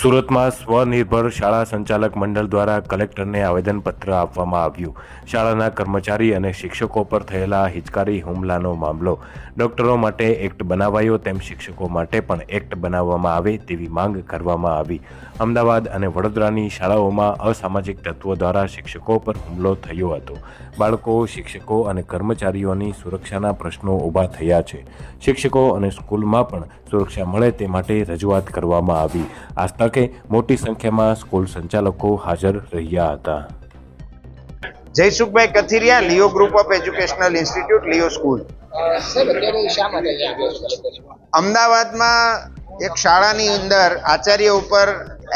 સુરતમાં સ્વનિર્ભર શાળા સંચાલક મંડળ દ્વારા કલેક્ટરને આવેદનપત્ર આપવામાં આવ્યું. શાળાના કર્મચારી અને શિક્ષકો પર થયેલા હિચકારી હુમલાનો મામલો ડોક્ટરો માટે એક્ટ બનાવાયો તેમ શિક્ષકો માટે પણ એક્ટ બનાવવામાં આવે તેવી માંગ કરવામાં આવી. અમદાવાદ અને વડોદરાની શાળાઓમાં અસામાજિક તત્વો દ્વારા શિક્ષકો પર હુમલો થયો હતો. બાળકો, શિક્ષકો અને કર્મચારીઓની સુરક્ષાના પ્રશ્નો ઊભા થયા છે. શિક્ષકો અને સ્કૂલમાં પણ સુરક્ષા મળે તે માટે રજૂઆત કરવામાં આવી. આ તકે મોટી સંખ્યામાં સ્કૂલ સંચાલકો હાજર રહ્યા હતા Jaysukhbhai Kathiriya, Leo group of educational institute Leo school? અમદાવાદમાં એક શાળાની અંદર આચાર્ય ઉપર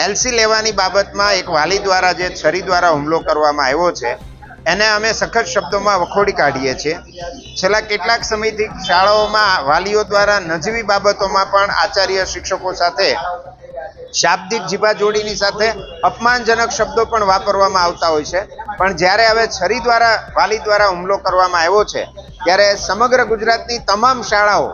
એલસી લેવાની બાબતમાં એક વાલી દ્વારા જે છરી દ્વારા હુમલો કરવામાં આવ્યો છે, એને અમે સખત શબ્દોમાં વખોડી કાઢીએ છીએ છેલ્લા કેટલાક સમયથી શાળાઓમાં વાલીઓ દ્વારા નજીવી બાબતોમાં પણ આચાર્ય શિક્ષકો સાથે શાબ્દિક જીભાજોડીની સાથે અપમાનજનક શબ્દો પણ વાપરવામાં આવતા હોય છે. પણ જ્યારે હવે છરી દ્વારા, વાલી દ્વારા હુમલો કરવામાં આવ્યો છે, ત્યારે સમગ્ર ગુજરાતની તમામ શાળાઓ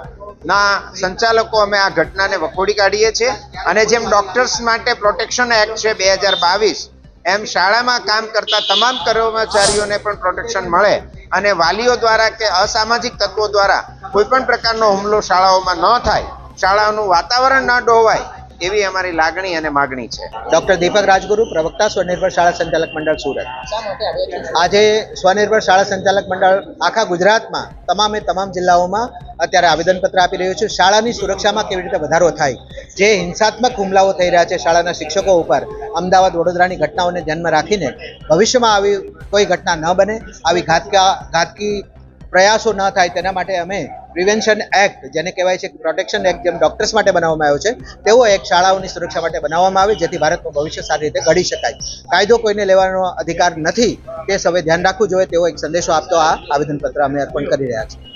ના સંચાલકો અમે આ ઘટનાને વખોડી કાઢીએ છીએ અને જેમ ડોક્ટર્સ માટે પ્રોટેક્શન એક્ટ છે બે હજાર બાવીસ, એમ શાળામાં કામ કરતા તમામ કર્મચારીઓને પણ પ્રોટેક્શન મળે અને વાલીઓ દ્વારા કે અસામાજિક તત્વો દ્વારા કોઈ પણ પ્રકારનો હુમલો શાળાઓમાં ન થાય શાળાઓનું વાતાવરણ ન ડોવાય એવી અમારી લાગણી અને માગણી છે. ડૉક્ટર દીપક રાજગુરુ, પ્રવક્તા, સ્વનિર્ભર શાળા સંચાલક મંડળ સુરત. આજે સ્વનિર્ભર શાળા સંચાલક મંડળ આખા ગુજરાતમાં તમામે તમામ જિલ્લાઓમાં અત્યારે આવેદનપત્ર આપી રહ્યું છે. શાળાની સુરક્ષામાં કેવી રીતે વધારો થાય? જે હિંસાત્મક હુમલાઓ થઈ રહ્યા છે શાળાના શિક્ષકો ઉપર, અમદાવાદ વડોદરાની ઘટનાઓને ધ્યાનમાં રાખીને ભવિષ્યમાં આવી કોઈ ઘટના ન બને, આવી ઘાતકા ઘાતકી પ્રયાસો ન થાય તેના માટે અમે પ્રિવેન્શન એક્ટ, જેને કહેવાય છે પ્રોટેક્શન એક્ટ, જેમ ડોક્ટર્સ માટે બનાવવામાં આવ્યો છે તેવો એક શાળાઓની સુરક્ષા માટે બનાવવામાં આવે, જેથી ભારતનું ભવિષ્ય સારી રીતે ઘડી શકાય. કાયદો કોઈને લેવાનો અધિકાર નથી, તે સૌએ ધ્યાન રાખવું જોઈએ તેવો એક સંદેશો આપતો આ આવેદનપત્ર અમે અર્પણ કરી રહ્યા છીએ.